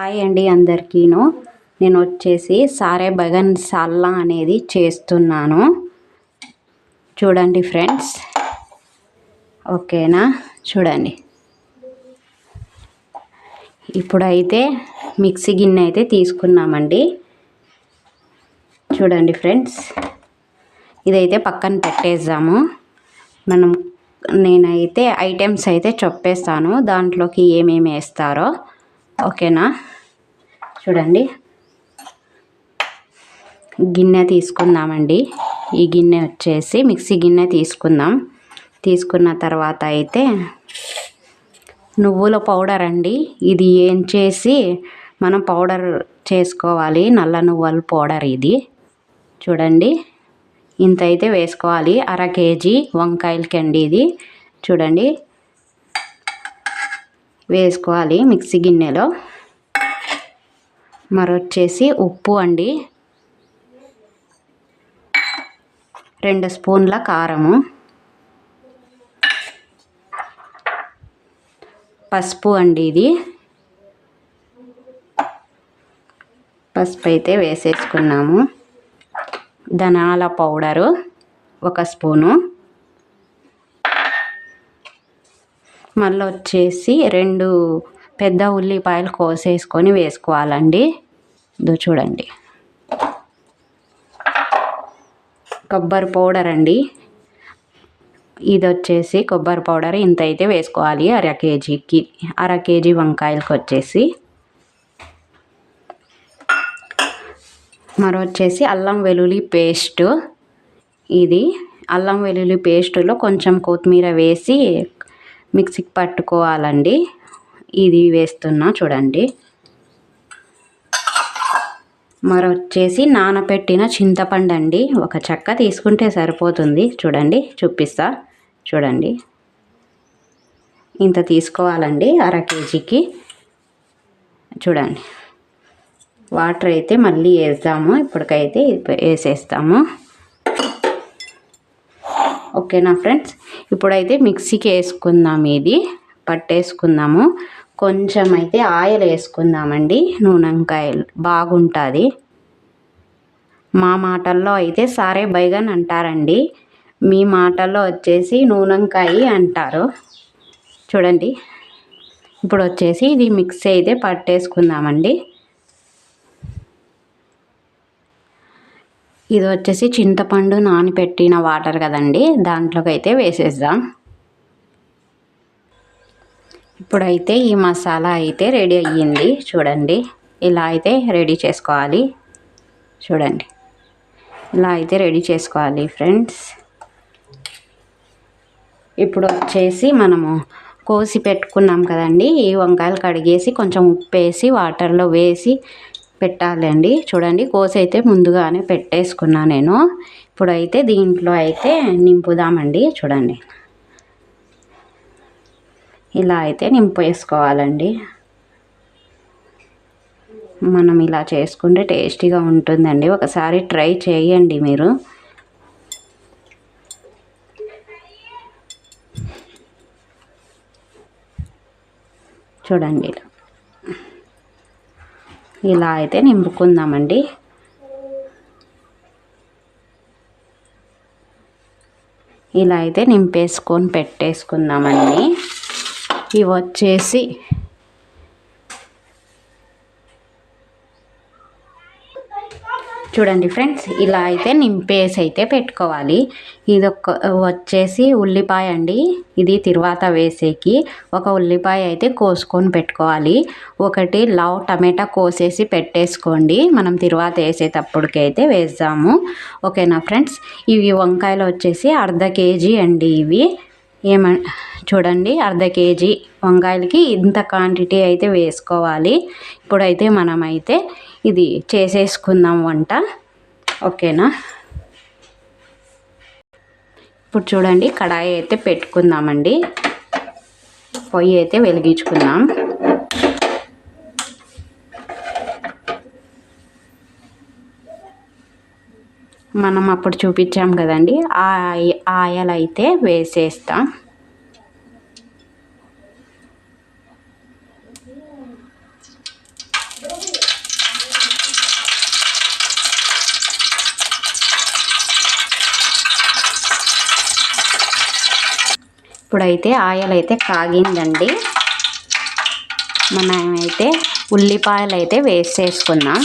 Hi అండి అందరికీను. నేను వచ్చేసి సారే బగన్ సల్లా అనేది చేస్తున్నాను. చూడండి ఫ్రెండ్స్. ఓకేనా? చూడండి. ఇప్పుడైతే మిక్సీ గిన్నె అయితే తీసుకున్నామండి. చూడండి ఫ్రెండ్స్. ఇదైతే పక్కన పెట్టేద్దాము. మనం నేనైతే ఐటమ్స్ అయితే చొప్పేస్తాను. దాంట్లోకి ఏమేమి వేస్తారో ఓకేనా? చూడండి. గిన్నె తీసుకుందామండి. ఈ గిన్నె వచ్చేసి మిక్సీ గిన్నె తీసుకుందాం. తీసుకున్న తర్వాత అయితే నువ్వుల పౌడర్ అండి. ఇది ఏం చేసి మనం పౌడర్ చేసుకోవాలి? నల్ల నువ్వుల పౌడర్ ఇది. చూడండి. ఇంత అయితే వేసుకోవాలి. అర కేజీ వంకాయలకి అండి ఇది. చూడండి. వేసుకోవాలి మిక్సీ గిన్నెలో. మరొచ్చేసి ఉప్పు అండి. రెండు స్పూన్ల కారము. పసుపు అండి ఇది. పసుపు అయితే వేసేసుకున్నాము. ధనాల పౌడరు ఒక స్పూను. మళ్ళీ వచ్చేసి రెండు పెద్ద ఉల్లిపాయలు కోసేసుకొని వేసుకోవాలండి. ఇదో చూడండి. కొబ్బరి పౌడర్ అండి. ఇది వచ్చేసి కొబ్బరి పౌడర్ ఇంత అయితే వేసుకోవాలి అర కేజీకి. అర కేజీ వంకాయలకి వచ్చేసి. మరో వచ్చేసి అల్లం వెల్లుల్లి పేస్ట్. ఇది అల్లం వెల్లుల్లి పేస్టులో కొంచెం కొత్తిమీర వేసి మిక్సీకి పట్టుకోవాలండి. ఇది వేస్తున్నా చూడండి. మరొచ్చేసి నానబెట్టిన చింతపండు అండి ఒక చెక్క తీసుకుంటే సరిపోతుంది. చూడండి చూపిస్తా. చూడండి. ఇంత తీసుకోవాలండి అర కేజీకి. చూడండి. వాటర్ అయితే మళ్ళీ వేద్దాము. ఇప్పటికైతే వేసేస్తాము. ఓకేనా ఫ్రెండ్స్? ఇప్పుడైతే మిక్సీకి వేసుకుందాం ఇది. పట్టేసుకుందాము కొంచెం అయితే ఆయిల్ వేసుకుందామండి. నూనెంకాయలు బాగుంటుంది. మా మాటల్లో అయితే సారే బైగన్ అంటారండి. మీ మాటల్లో వచ్చేసి నూనెంకాయ అంటారు. చూడండి. ఇప్పుడు వచ్చేసి ఇది మిక్స్ అయితే పట్టేసుకుందామండి. ఇది వచ్చేసి చింతపండు నానబెట్టిన వాటర్ కదండి దాంట్లోకి అయితే వేసేద్దాం. ఇప్పుడైతే ఈ మసాలా అయితే రెడీ అయ్యింది చూడండి. ఇలా అయితే రెడీ చేసుకోవాలి. చూడండి. ఇలా అయితే రెడీ చేసుకోవాలి ఫ్రెండ్స్. ఇప్పుడు వచ్చేసి మనము కోసి పెట్టుకున్నాం కదండి ఈ వంకాయలు కడిగేసి కొంచెం ఉప్పు వేసి వాటర్లో వేసి పెట్టాలండి. చూడండి కోసి అయితే ముందుగానే పెట్టేసుకున్నా నేను. ఇప్పుడైతే దీంట్లో అయితే నింపుదామండి. చూడండి. ఇలా అయితే నింపు వేసుకోవాలండి మనం ఇలా చేసుకుంటే టేస్టీగా ఉంటుందండి. ఒకసారి ట్రై చేయండి మీరు. చూడండి ఇలా. ఇలా అయితే నింపుకుందామండి. ఇలా అయితే నింపేసుకొని పెట్టేసుకుందామండి. ఇవి వచ్చేసి చూడండి ఫ్రెండ్స్ ఇలా అయితే నింపేసి అయితే పెట్టుకోవాలి. ఇది ఒక వచ్చేసి ఉల్లిపాయ అండి. ఇది తిరువాత వేసేకి ఒక ఉల్లిపాయ అయితే కోసుకొని పెట్టుకోవాలి. ఒకటి లావ్ టమాటా కోసేసి పెట్టేసుకోండి. మనం తిరువాత వేసేటప్పటికైతే వేద్దాము ఓకేనా ఫ్రెండ్స్? ఇవి వంకాయలు వచ్చేసి అర్ధ కేజీ అండి ఇవి. ఏమ చూడండి అర్ధ కేజీ వంకాయలకి ఇంత క్వాంటిటీ అయితే వేసుకోవాలి. ఇప్పుడైతే మనమైతే ఇది చేసేసుకుందాం వంట. ఓకేనా? ఇప్పుడు చూడండి కడాయి అయితే పెట్టుకుందామండి. పొయ్యి అయితే వెలిగించుకుందాం. మనం అప్పుడు చూపించాం కదండి ఆ ఆయిల్ అయితే వేసేస్తాం. ఇప్పుడైతే ఆయిల్ అయితే కాగిందండి. మనమైతే ఉల్లిపాయలు అయితే వేసేసుకుందాం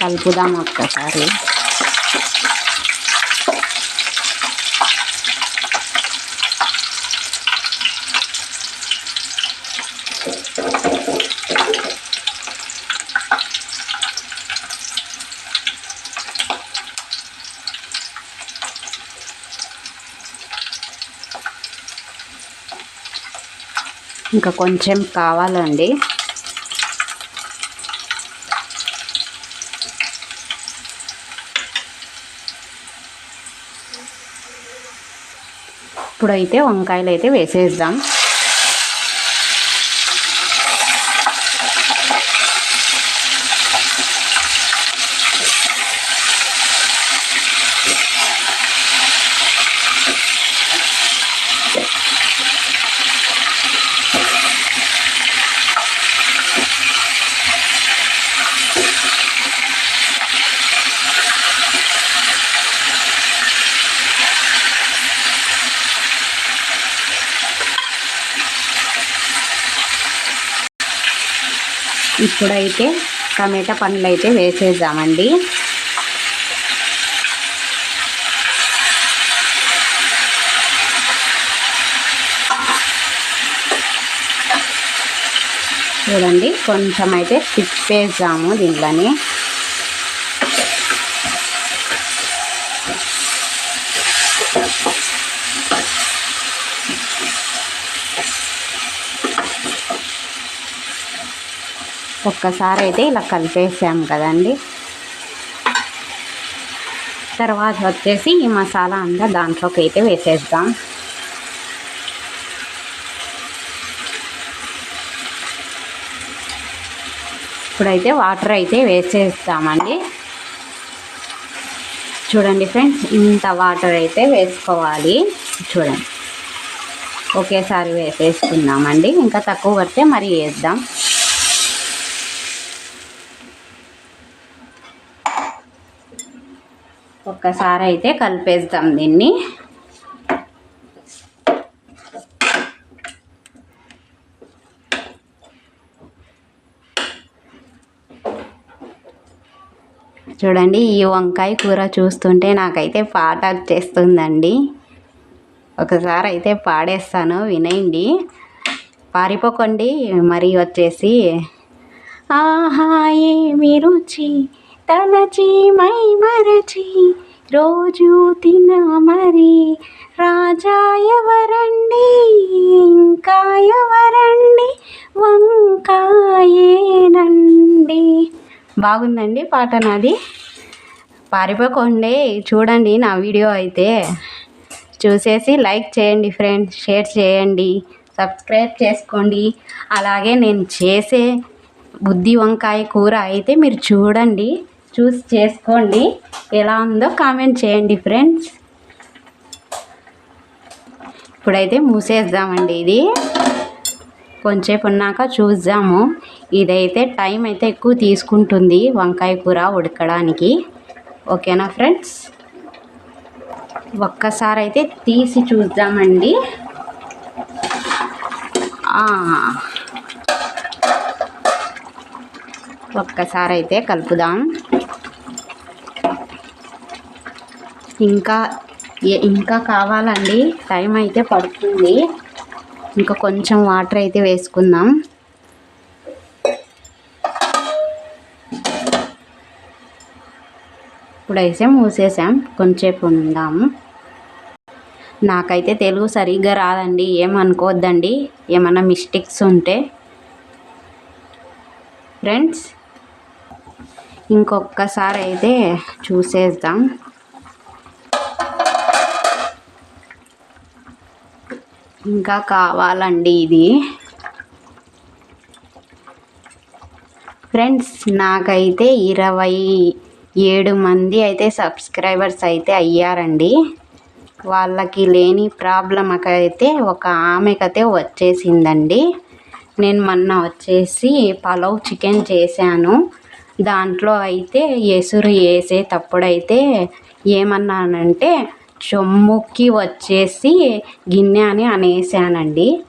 కలుపుదాం ఒక్కసారి. ఇంకా కొంచెం కావాలండి. ఇప్పుడైతే వంకాయలు అయితే వేసేద్దాం. ఇప్పుడైతే టమాటా పండ్లు అయితే వేసేద్దామండి. చూడండి కొంచెం అయితే తిప్పేద్దాము దీంట్లోని. ఒక్కసారి అయితే ఇలా కలిపేసాము కదండి. తర్వాత వచ్చేసి ఈ మసాలా అంతా దాంట్లోకి అయితే వేసేద్దాం. ఇప్పుడైతే వాటర్ అయితే వేసేస్తామండి. చూడండి ఫ్రెండ్స్ ఇంత వాటర్ అయితే వేసుకోవాలి. చూడండి. ఒకేసారి వేసేసుకుందామండి. ఇంకా తక్కువ పడితే మరి వేద్దాం. ఒక్కసారి అయితే కలిపేద్దాం దీన్ని. చూడండి ఈ వంకాయ కూర చూస్తుంటే నాకైతే పాట వచ్చేస్తుందండి. ఒకసారి అయితే పాడేస్తాను వినయండి పారిపోకండి మరి వచ్చేసి ఆహా ఏమి రుచి? తలచి మై మరచి రోజు తిన మరి. రాజా ఎవరండి? ఇంకా ఎవరండి? వంకాయేనండి. బాగుందండి పాట నాది. పారిపోకండి. చూడండి నా వీడియో అయితే. చూసేసి లైక్ చేయండి ఫ్రెండ్స్. షేర్ చేయండి. సబ్స్క్రైబ్ చేసుకోండి. అలాగే నేను చేసే బుద్ధి వంకాయ కూర అయితే మీరు చూడండి. చూసి చేసుకోండి. ఎలా ఉందో కామెంట్ చేయండి ఫ్రెండ్స్. ఇప్పుడైతే మూసేద్దామండి ఇది. కొంచెంసేపు ఉన్నాక చూద్దాము. ఇదైతే టైం అయితే ఎక్కువ తీసుకుంటుంది వంకాయ కూర ఉడకడానికి. ఓకేనా ఫ్రెండ్స్? ఒక్కసారి అయితే తీసి చూద్దామండి. ఒక్కసారి అయితే కలుపుదాం. ఇంకా ఇంకా కావాలండి. టైం అయితే పడుతుంది. ఇంకా కొంచెం వాటర్ అయితే వేసుకుందాం. ఇప్పుడైతే మూసేసాం. కొంచెంసేపు ఉందాము నాకైతే తెలుగు సరిగ్గా రాదండి. ఏమనుకోవద్దండి. ఏమన్నా మిస్టేక్స్ ఉంటే. ఫ్రెండ్స్ ఇంకొకసారి అయితే చూసేద్దాం. ఇంకా కావాలండి ఇది. ఫ్రెండ్స్ నాకైతే ఇరవై ఏడు మంది అయితే సబ్స్క్రైబర్స్ అయితే అయ్యారండి. వాళ్ళకి లేని ప్రాబ్లం అయితే ఒక ఆమెకైతే వచ్చేసిందండి. నేను మొన్న వచ్చేసి పలావ్ చికెన్ చేశాను. దాంట్లో అయితే ఎసురు వేసేటప్పుడైతే ఏమన్నానంటే చొమ్ముకి వచ్చేసి గిన్నె అని అనేసానండి.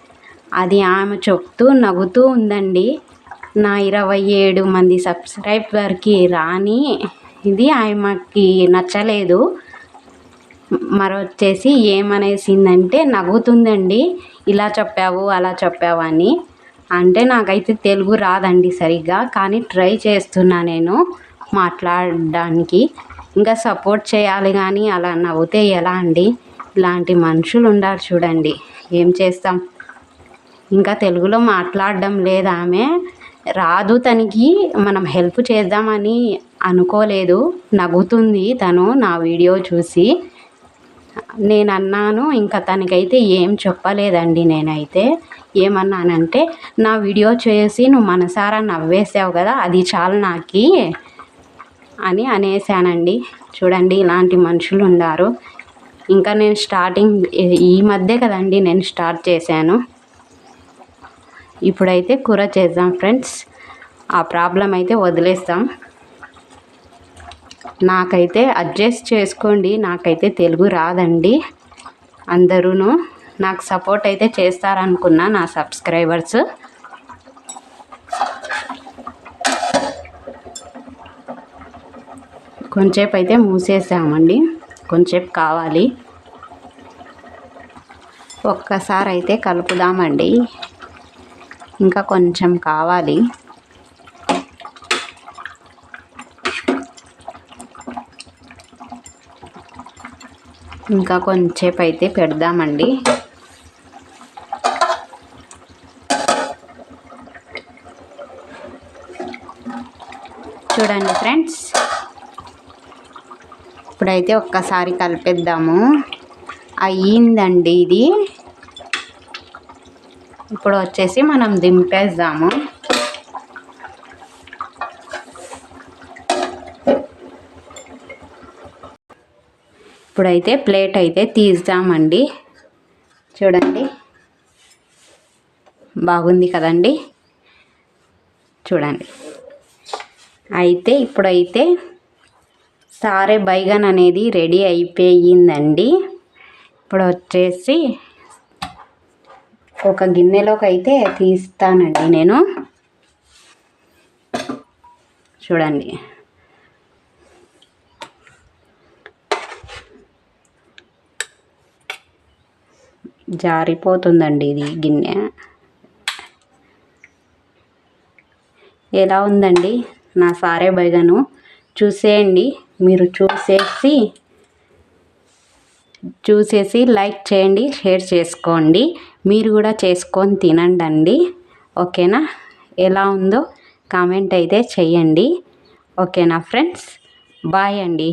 అది ఆమె చెప్తూ నవ్వుతూ ఉందండి. నా ఇరవై ఏడు మంది సబ్స్క్రైబర్కి రాని ఇది ఆమెకి నచ్చలేదు. మరొచ్చేసి ఏమనేసిందంటే నవ్వుతుందండి. ఇలా చెప్పావు అలా చెప్పావు అని. అంటే నాకైతే తెలుగు రాదండి సరిగ్గా కానీ ట్రై చేస్తున్నా నేను మాట్లాడడానికి. ఇంకా సపోర్ట్ చేయాలి కానీ అలా నవ్వుతే ఎలా అండి? ఇలాంటి మనుషులు ఉండాలి చూడండి. ఏం చేస్తాం? ఇంకా తెలుగులో మాట్లాడడం లేదా ఆమె. రాదు తనకి. మనం హెల్ప్ చేద్దామని అనుకోలేదు. నవ్వుతుంది తను నా వీడియో చూసి. నేను అన్నాను ఇంకా తనకైతే ఏం చెప్పలేదండి నేనైతే. ఏమన్నానంటే నా వీడియో చేసి నువ్వు మనసారా నవ్వేసావు కదా అది చాలు నాకి. అని అనేసానండి. చూడండి ఇలాంటి మనుషులు ఉన్నారు ఇంకా నేను స్టార్టింగ్ ఈ మధ్య కదండి నేను స్టార్ట్ చేశాను. ఇప్పుడైతే కూర చేద్దాం ఫ్రెండ్స్. ఆ ప్రాబ్లం అయితే వదిలేస్తాం. నాకైతే అడ్జస్ట్ చేసుకోండి నాకైతే తెలుగు రాదండి. అందరూ నాకు సపోర్ట్ అయితే చేస్తారనుకున్నా నా సబ్స్క్రైబర్స్. కొంచెంసేపు అయితే మూసేసామండి. కొంచెంసేపు కావాలి. ఒక్కసారి అయితే కలుపుదామండి. ఇంకా కొంచెం కావాలి. ఇంకా కొంచెంసేపు అయితే పెడదామండి. చూడండి ఫ్రెండ్స్. ఇప్పుడైతే ఒక్కసారి కలిపేద్దాము. అయ్యిందండి ఇది. ఇప్పుడు వచ్చేసి మనం దింపేద్దాము. ఇప్పుడైతే ప్లేట్ అయితే తీద్దామండి. చూడండి. బాగుంది కదండి. చూడండి. అయితే ఇప్పుడైతే సారే బైగన్ అనేది రెడీ అయిపోయిందండి. ఇప్పుడు వచ్చేసి ఒక గిన్నెలోకి అయితే తీస్తానండి నేను. చూడండి. జారిపోతుందండి ఇది గిన్నె. ఎలా ఉందండి నా సారే బైగను? చూసేయండి. మీరు చూసేసి చూసేసి లైక్ చేయండి షేర్ చేసుకోండి. మీరు కూడా చేసుకొని తినండి ఓకేనా? ఎలా ఉందో కామెంట్ అయితే చెయ్యండి ఓకేనా ఫ్రెండ్స్? బాయ్ అండి.